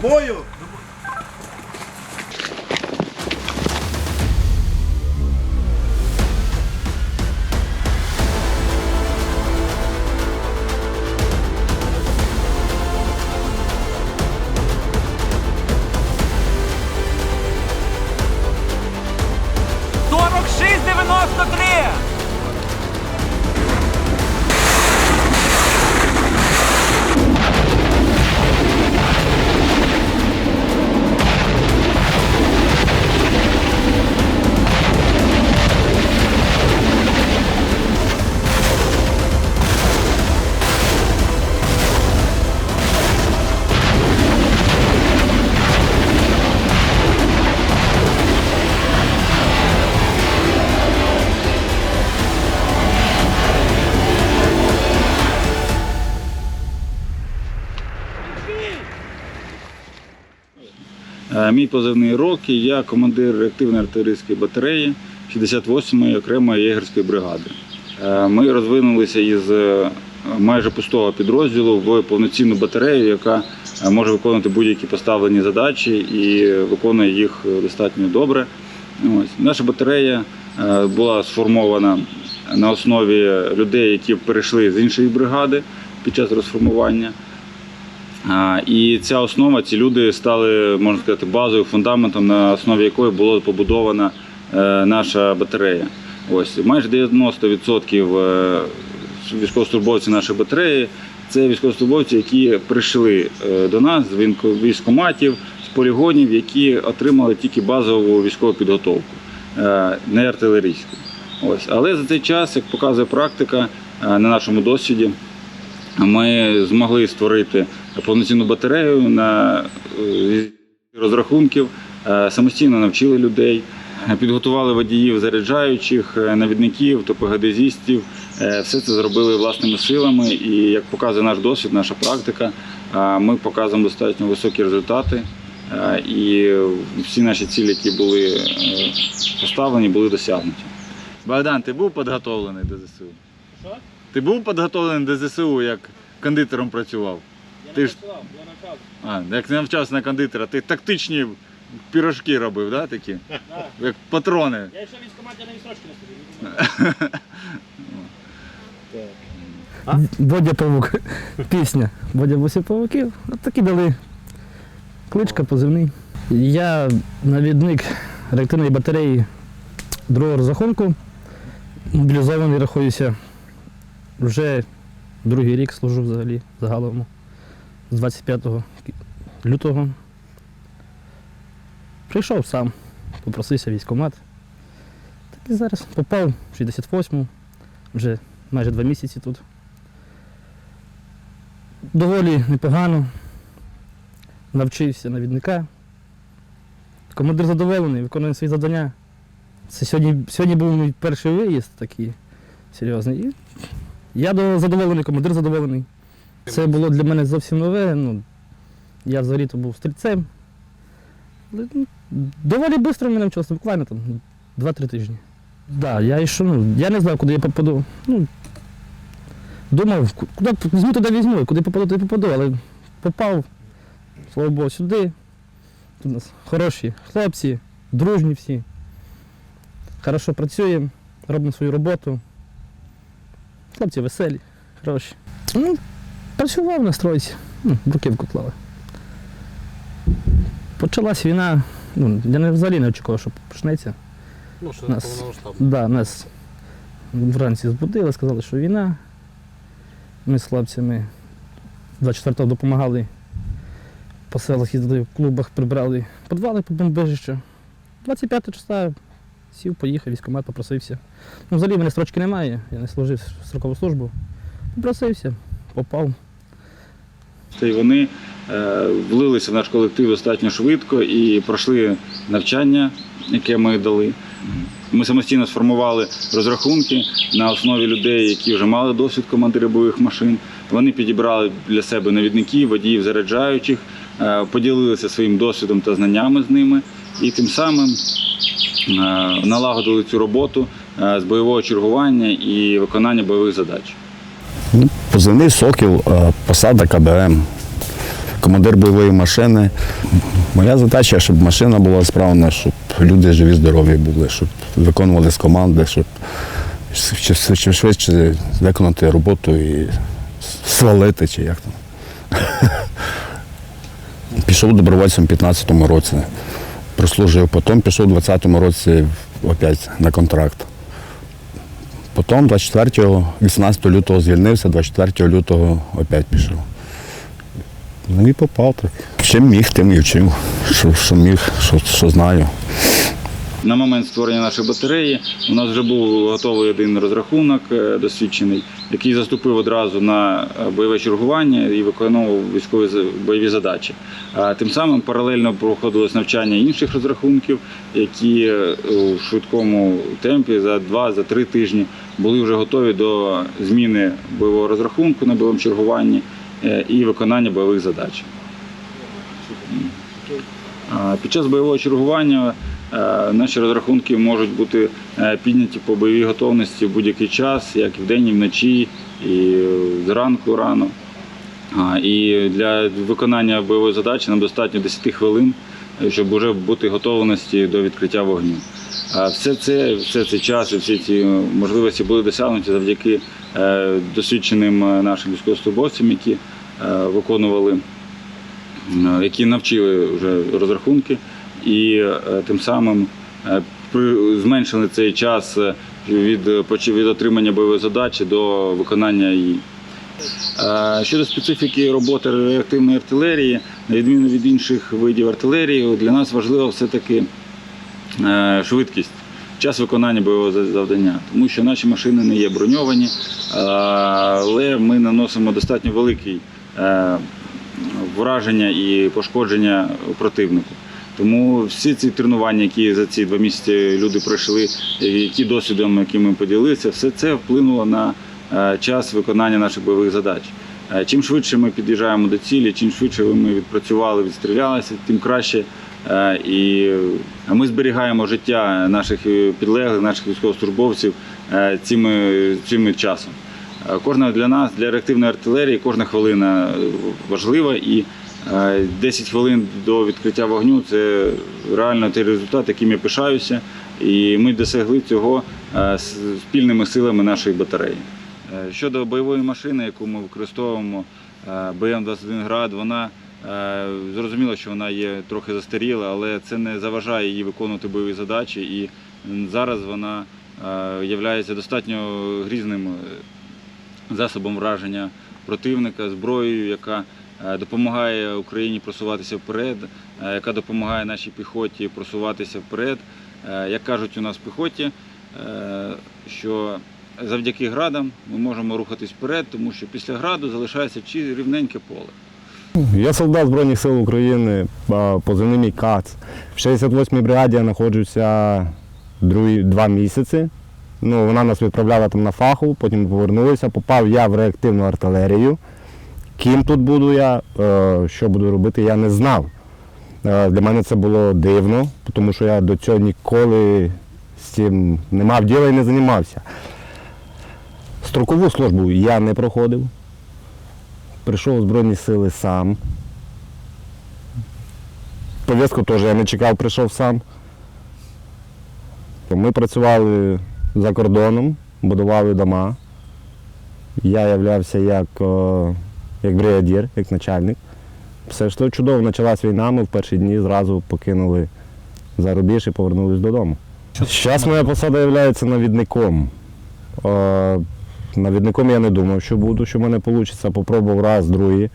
тобою Е, Мій позивний Рокі, я командир реактивної артилерійської батареї 68-ї окремої єгерської бригади. Е, Ми розвинулися із е, майже пустого підрозділу в повноцінну батарею, яка може виконувати будь-які поставлені задачі і виконує їх достатньо добре. Ось. Наша батарея була сформована на основі людей, які перейшли з іншої бригади під час розформування. І ця основа, ці люди стали, можна сказати, базовим фундаментом, на основі якої була побудована е, наша батарея. Ось майже 90% е, військовослужбовців нашої батареї це військовослужбовці, які прийшли е, до нас з військо- військкоматів, з полігонів, які отримали тільки базову військову підготовку, не артилерійську. Ось. Але за цей час, як показує практика, на нашому досвіді, ми змогли створити повноцінну батарею на е, розрахунків, е, самостійно навчили людей, е, підготували водіїв заряджаючих, навідників, топогеодезістів. Е, Все це зробили власними силами. І як показує наш досвід, наша практика, ми показуємо достатньо високі результати. І всі наші цілі, які були поставлені, були досягнуті. Богдан, ти був підготовлений до ЗСУ? Що? Ти був підготовлений до ЗСУ, як кондитером працював? Я Ти не ж- працював, я навчався. А, як не навчався на кондитера, ти тактичні пірожки робив, да, такі? Да. Як патрони. Я ще військкоматі на відстрочки не собі. А? Бодя Павук. Пісня. Бодя Бусі Павуків. От такі дали. Кличка, позивний. Я навідник реактивної батареї другого розрахунку. Мобілізований рахуюся. Вже другий рік служу взагалі загалом. З 25 лютого. Прийшов сам, попросився військкомат. Так і зараз попав в 68-му, вже майже два місяці тут доволі непогано. Навчився навідника. Командир задоволений, виконує свої завдання. Це сьогодні, сьогодні був мій перший виїзд такий серйозний. Я задоволений, командир задоволений. Це було для мене зовсім нове. Ну, я взагалі-то був стрільцем. Але, ну, доволі швидко мене навчилося, буквально там 2-3 тижні. Да, я йшов, ну, я не знав, куди я попаду. Ну, Думав, куди візьму, туди візьму, куди попаду, туди попаду, але попав, слава Богу, сюди. Тут у нас хороші хлопці, дружні всі. Хорошо працюємо, робимо свою роботу. Хлопці веселі, хороші. Ну, працював на стройці, ну, бруківку клали. Почалась війна, ну, я не, взагалі не очікував, що почнеться. Ну, що Нас-. Да, нас вранці збудили, сказали, що війна. Ми з хлопцями 24-го допомагали по селах їздили, в клубах прибрали подвали по бомбежищу. 25 числа сів, поїхав, військкомат попросився. Ну, взагалі в мене строчки немає, я не служив строкову службу. Попросився, попав. Й вони е, влилися в наш колектив достатньо швидко і пройшли навчання, яке ми дали. Ми самостійно сформували розрахунки на основі людей, які вже мали досвід командири бойових машин. Вони підібрали для себе навідників, водіїв заряджаючих, е, поділилися своїм досвідом та знаннями з ними, і тим самим налагодили цю роботу е, з бойового чергування і виконання бойових задач. Позивний сокіл, е, посада КБМ, командир бойової машини. Моя задача, щоб машина була справна, щоб люди живі, здорові були, щоб виконували з команди, щоб чим- швидше виконати роботу і свалити, чи як там. Пішов добровольцем у 15-му році. Прослужив, потім пішов у 20-му році опять на контракт. Потім 24 18 лютого звільнився, 24 лютого опять пішов. Ну і попав так. Чим міг, тим і вчив. Що, що міг, що, що знаю. На момент створення нашої батареї у нас вже був готовий один розрахунок е, досвідчений, який заступив одразу на е, бойове чергування і виконував військові бойові задачі. А тим самим паралельно проходилось навчання інших розрахунків, які е, у швидкому темпі за два-за три тижні були вже готові до зміни бойового розрахунку на бойовому чергуванні і виконання бойових задач. Під час бойового чергування наші розрахунки можуть бути е, підняті по бойовій готовності в будь-який час, як і вдень, і вночі, і зранку рано. І для виконання бойової задачі нам достатньо 10 хвилин, е, щоб вже бути готовності до відкриття вогню. Все це, все цей час і всі ці можливості були досягнуті завдяки е, досвідченим е, нашим військовослужбовцям, які е, виконували, е, які навчили вже розрахунки, і е, тим самим е, зменшили цей час е, від, від отримання бойової задачі до виконання її. Щодо специфіки роботи реактивної артилерії, на відміну від інших видів артилерії, для нас важлива все-таки швидкість, час виконання бойового завдання, тому що наші машини не є броньовані, але ми наносимо достатньо великий е, враження і пошкодження противнику. Тому всі ці тренування, які за ці два місяці люди пройшли, і ті досвідом, яким ми поділилися, все це вплинуло на е, час виконання наших бойових задач. Е, Чим швидше ми під'їжджаємо до цілі, чим швидше ми відпрацювали, відстрілялися, тим краще. Е, І ми зберігаємо життя наших підлеглих, наших військовослужбовців цими, цими часом. Кожна для нас, для реактивної артилерії, кожна хвилина важлива і 10 хвилин до відкриття вогню це реально той результат, яким я пишаюся. І ми досягли цього е, спільними силами нашої батареї. Е, Щодо бойової машини, яку ми використовуємо, е, БМ-21 град, вона е, зрозуміло, що вона є трохи застаріла, але це не заважає їй виконувати бойові задачі. І зараз вона є достатньо грізним е, засобом враження противника, зброєю, яка е, допомагає Україні просуватися вперед, е, яка допомагає нашій піхоті просуватися вперед. Е, Як кажуть у нас в піхоті, е, що завдяки градам ми можемо рухатись вперед, тому що після граду залишається чи рівненьке поле. Я солдат Збройних сил України, позивний мій КАЦ. В 68-й бригаді я знаходжуся два місяці. Ну, вона нас відправляла там на фаху, потім повернулися. Попав я в реактивну артилерію. Ким тут буду я, е, що буду робити, я не знав. Е, Для мене це було дивно, тому що я до цього ніколи з цим не мав діла і не займався. Строкову службу я не проходив. Прийшов у Збройні сили сам. Повістку теж я не чекав, прийшов сам. Ми працювали за кордоном, будували дома. Я являвся як, е, як бригадір, як начальник. Все йшло чудово, почалась війна, ми в перші дні зразу покинули за рубіж і повернулись додому. Зараз моя посада є навідником. Е, Навідником я не думав, що буду, що в мене вийде. Попробував раз, другий.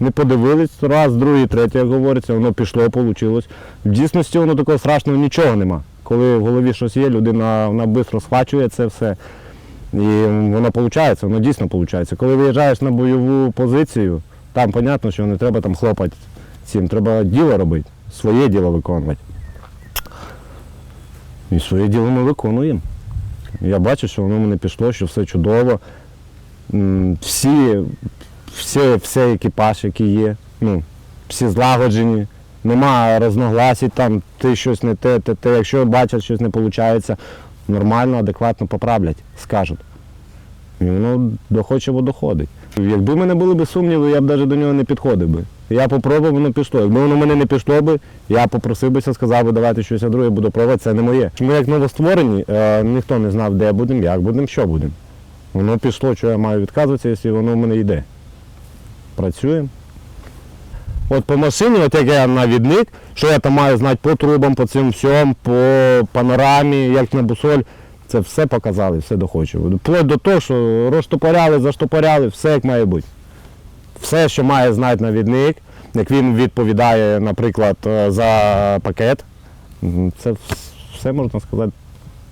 Не подивились, раз, другий, третій, як говориться, воно пішло, вийшло. В дійсності воно такого страшного нічого нема. Коли в голові щось є, людина швидко схвачує це все. І воно виходить, воно дійсно виходить. Коли виїжджаєш на бойову позицію, там зрозуміло, що не треба там хлопати цим, треба діло робити, своє діло виконувати. І своє діло ми виконуємо. Я бачу, що воно мене пішло, що все чудово. Всі, всі, все екіпаж, який є, ну, всі злагоджені, нема розногласій, там ти щось не те, те, те. Якщо бачать, щось не виходить, нормально, адекватно поправлять, скажуть. І воно доходчиво доходить. Якби в мене були б сумніви, я б навіть до нього не підходив би. Я попробував, воно пішло. Якби воно мене не пішло би, я попросив бися, сказав би, давайте щось друге буду пробувати, це не моє. Ми як новостворені, е, ніхто не знав, де будемо, як будемо, що будемо. Воно пішло, що я маю відказуватися, якщо воно в мене йде. Працюємо. От по машині, от як я навідник, що я там маю знати по трубам, по цим всьому, по панорамі, як на бусоль, це все показали, все доходчиво. Вплоть до того, що розтопоряли, заштопоряли, все як має бути. Все, що має знати навідник, як він відповідає, наприклад, е, за пакет, це все можна сказати,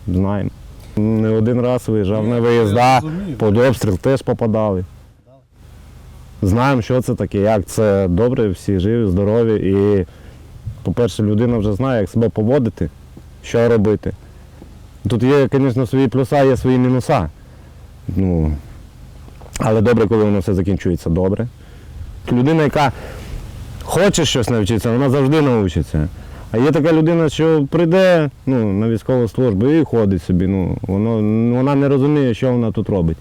знаємо. Не один раз виїжджав на виїзда, під обстріл теж попадали. Знаємо, що це таке, як це добре, всі живі, здорові. І, по-перше, людина вже знає, як себе поводити, що робити. Тут є, звісно, свої плюса, є свої мінуса. Ну, але добре, коли воно все закінчується добре. Людина, яка хоче щось навчитися, вона завжди навчиться. А є така людина, що прийде ну, на військову службу і ходить собі. Ну, воно, вона не розуміє, що вона тут робить.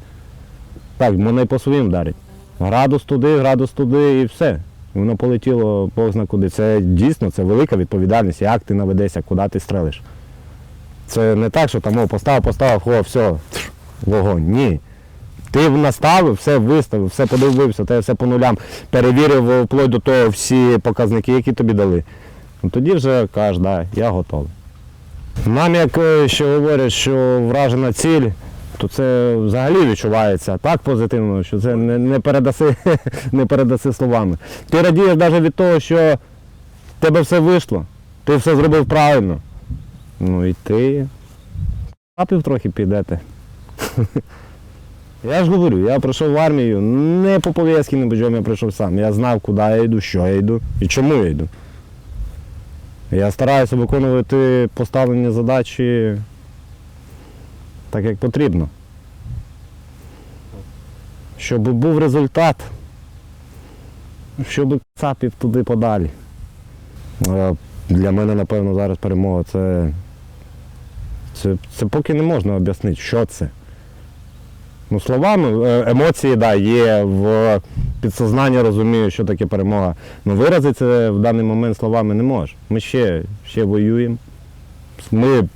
Так, мене й по своїм вдарить. Градус туди, градус туди і все. І Воно полетіло Бог зна куди. Це дійсно це велика відповідальність, як ти наведешся, куди ти стрелиш. Це не так, що там о, поставив, поставив, хо, все, вогонь. Ні. Ти наставив, все виставив, все подивився, те все по нулям, перевірив вплоть до того всі показники, які тобі дали. Ну, тоді вже кажеш, да, я готовий. Нам, як е, ще говорять, що вражена ціль, то це взагалі відчувається так позитивно, що це не, не, передаси, не передаси словами. Ти радієш навіть від того, що в тебе все вийшло, ти все зробив правильно. Ну і ти апів трохи підете. Я ж говорю, я прийшов в армію не по пов'язки, не по чому я прийшов сам. Я знав, куди я йду, що я йду і чому я йду. Я стараюся виконувати поставлені задачі так, як потрібно. Щоб був результат, щоб цапів туди подалі. Е, Для мене, напевно, зараз перемога це, це, це поки не можна об'яснити, що це. Ну, словами, е, емоції, да, є, в підсознанні розумію, що таке перемога. Ну, виразити це в даний момент словами не можеш. Ми ще, ще воюємо. Ми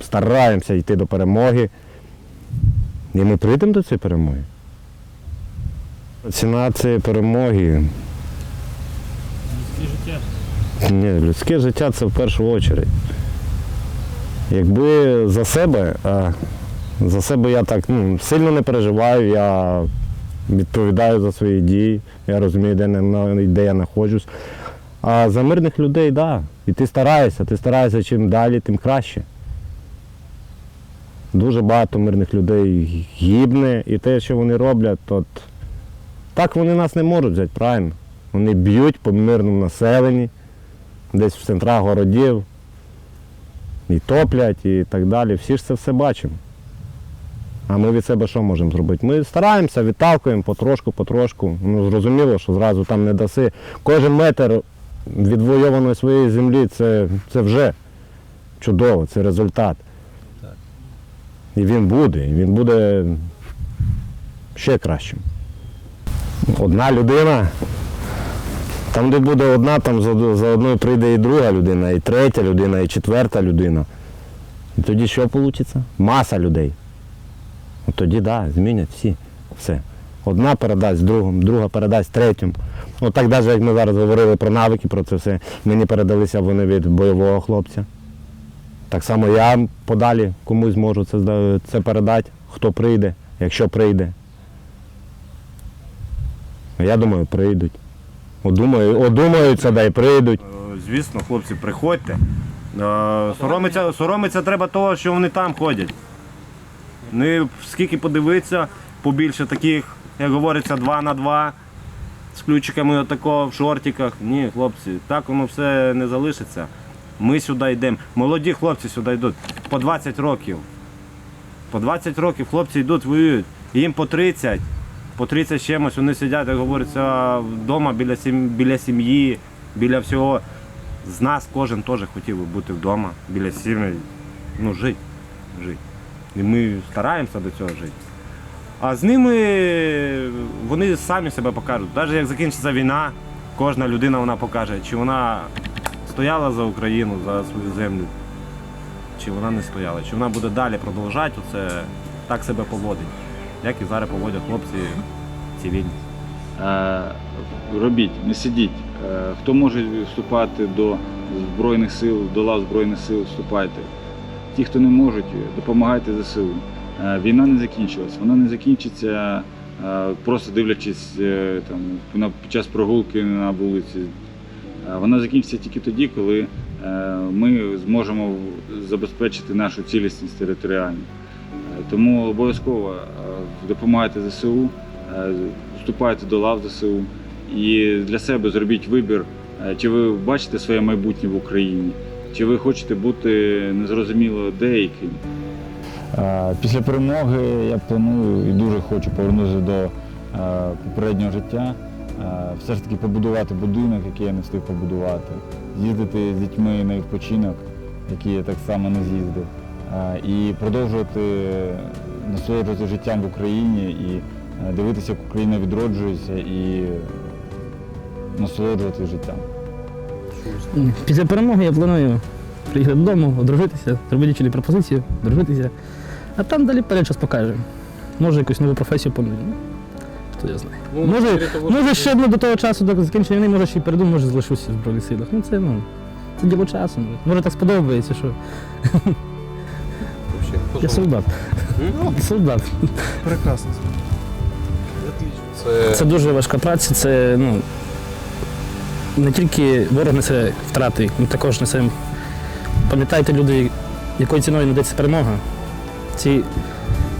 стараємося йти до перемоги. І ми прийдемо до цієї перемоги. Ціна цієї перемоги. Людське життя. Ні, людське життя це в першу чергу. Якби за себе, а, за себе я так ну, сильно не переживаю, я відповідаю за свої дії, я розумію, де, не- де я знаходжусь. А за мирних людей, так. Да. І ти стараєшся, ти стараєшся чим далі, тим краще. Дуже багато мирних людей гибне, і те, що вони роблять, то так вони нас не можуть взяти, правильно. Вони б'ють по мирному населенні десь в центрах городів, і топлять, і так далі. Всі ж це все бачимо. А ми від себе що можемо зробити? Ми стараємося, відталкуємо потрошку, потрошку. Ну, зрозуміло, що зразу там не даси. Кожен метр відвоюваної своєї землі це, це вже чудово, це результат. І він буде, і він буде ще кращим. Одна людина там, де буде одна, там за, одною прийде і друга людина, і третя людина, і четверта людина. І тоді що вийде? Маса людей. От тоді так, да, змінять всі. Все. Одна передасть другому, друга передасть третьому. От так навіть як ми зараз говорили про навики, про це все, мені передалися вони від бойового хлопця. Так само я подалі комусь зможу це, це передати, хто прийде, якщо прийде. Я думаю, прийдуть. Одумаю, одумаються, да й прийдуть. Е, Звісно, хлопці, приходьте. Е, Соромиться, соромиться треба того, що вони там ходять. Ну, і скільки подивитися, побільше таких, як говориться, два на два з ключиками отако в шортиках. Ні, хлопці, так воно все не залишиться. Ми сюди йдемо. Молоді хлопці сюди йдуть. По 20 років. По 20 років хлопці йдуть, воюють. Їм по 30, по 30 з чимось, вони сидять, як говориться, вдома біля, сім, біля сім'ї, біля всього. З нас кожен теж хотів би бути вдома, біля сім'ї. Ну, жити. жити. І ми стараємося до цього жити. А з ними вони самі себе покажуть. Навіть як закінчиться війна, кожна людина вона покаже, чи вона стояла за Україну, за свою землю, чи вона не стояла, чи вона буде далі продовжувати оце, так себе поводить, як і зараз поводять хлопці цивільні. Е, робіть, не сидіть. Е, Хто може вступати до Збройних сил, до лав Збройних сил, вступайте. Ті, хто не можуть, допомагайте ЗСУ. Е, Війна не закінчилась. Вона не закінчиться просто дивлячись там, під час прогулки на вулиці. Е, Вона закінчиться тільки тоді, коли е, ми зможемо забезпечити нашу цілісність територіальну. Е, Тому обов'язково допомагайте ЗСУ, вступайте до лав ЗСУ і для себе зробіть вибір, чи ви бачите своє майбутнє в Україні, чи ви хочете бути незрозуміло деяким. Після перемоги я планую і дуже хочу повернутися до попереднього життя, все ж таки побудувати будинок, який я не встиг побудувати, з'їздити з дітьми на відпочинок, який я так само не з'їздив, е, і продовжувати насолоджуватися життям в Україні і е, дивитися, як Україна відроджується і насолоджуватися життям. Після перемоги я планую приїхати додому, одружитися, зробити дівчині пропозицію, одружитися. А там далі перед час покаже. Може якусь нову професію помилю. Хто я знаю. Ну, Може, того, може що- ще ну, до того часу, до закінчення війни, може ще й перейду, може залишуся в Збройних силах. Ну це ну. Це діло часу. ну. Може так сподобається, що Вообще, я солдат. Солдат. Прекрасно. Це... Це дуже важка праця, це ну, не тільки ворог несе втрати, він також несе. Пам'ятайте, люди, якою ціною надається перемога. Ці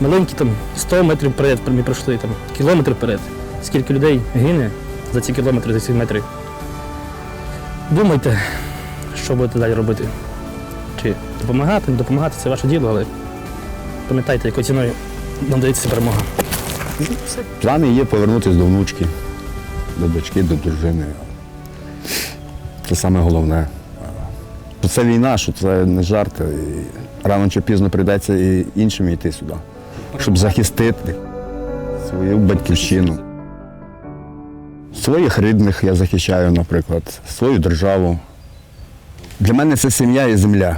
маленькі там 100 метрів вперед ми пройшли, там, кілометр вперед. Скільки людей гине за ці кілометри, за ці метри. Думайте, що будете далі робити. Чи допомагати, не допомагати це ваше діло, але пам'ятайте, якою ціною надається перемога. Плани є повернутися до внучки, до дочки, до дружини. Це саме головне. Це війна, що це не жарт. Рано чи пізно прийдеться і іншим йти сюди, щоб захистити свою батьківщину. Своїх рідних я захищаю, наприклад, свою державу. Для мене це сім'я і земля.